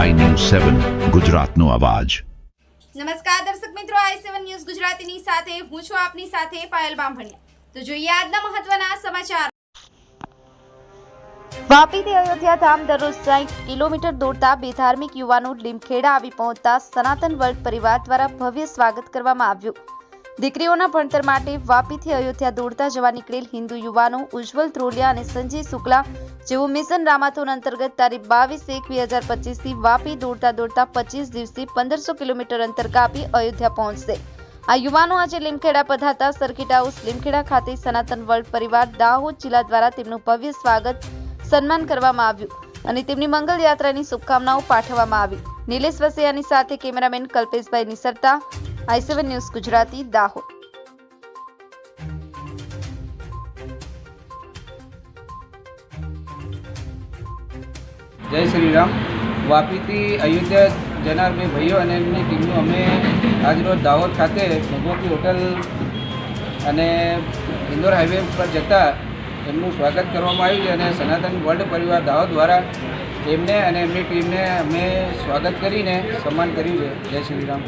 સેવન ગુજરાતનો અવાજ. નમસ્કાર દર્શક મિત્રો આઈ સેવન ન્યૂઝ ગુજરાતીની સાથે હું છું આપની સાથે પાયલ બામભણિયા. તો જોઈએ આજના મહત્વના સમાચાર. વાપીથી અયોધ્યા ધામ દરરોજ સાઠ કિલોમીટર દોડતા બે ધાર્મિક યુવાનો લીમખેડા આવી પહોંચતા સનાતન વર્લ્ડ પરિવાર દ્વારા ભવ્ય સ્વાગત કરવામાં આવ્યું. દીકરીઓના ભણતર માટે વાપીથી અયોધ્યા દોડતા જવા નીકળેલ હિન્દુ યુવાનો ઉજ્જવલ ત્રોલિયા અને સંજય શુક્લા જેઓ મિશન રામાથોન અંતર્ગત તારીખ બાવીસ એક બે હજાર પચીસથી વાપી દોડતા દોડતા પચીસ દિવસથી પંદરસો કિલોમીટર અંતર કાપી અયોધ્યા પહોંચશે. આ યુવાનો આજે લીમખેડા પધારતા સર્કિટ હાઉસ લીમખેડા ખાતે સનાતન વર્લ્ડ પરિવાર દાહોદ જિલ્લા દ્વારા તેમનું ભવ્ય સ્વાગત સન્માન કરવામાં આવ્યું અને તેમની મંગલ યાત્રાની શુભકામનાઓ પાઠવવામાં આવી. નિલેશ વસૈયાની સાથે cameraman Kalpeshbhai Nisarta I seven news Gujarati, Dahod. જય શ્રી રામ વાપીથી અયોધ્યા જનાર બે ભાઈઓ અને એમની ટીમનું અમે આજરોજ દાહોદ ખાતે ભગવતી હોટલ અને ઇન્દોર હાઈવે પર જતા એમનું સ્વાગત કરવામાં આવ્યું છે અને સનાતન વર્લ્ડ પરિવાર દાહોદ દ્વારા એમને અને એમની ટીમને અમે સ્વાગત કરીને સન્માન કર્યું છે. જય શ્રી રામ.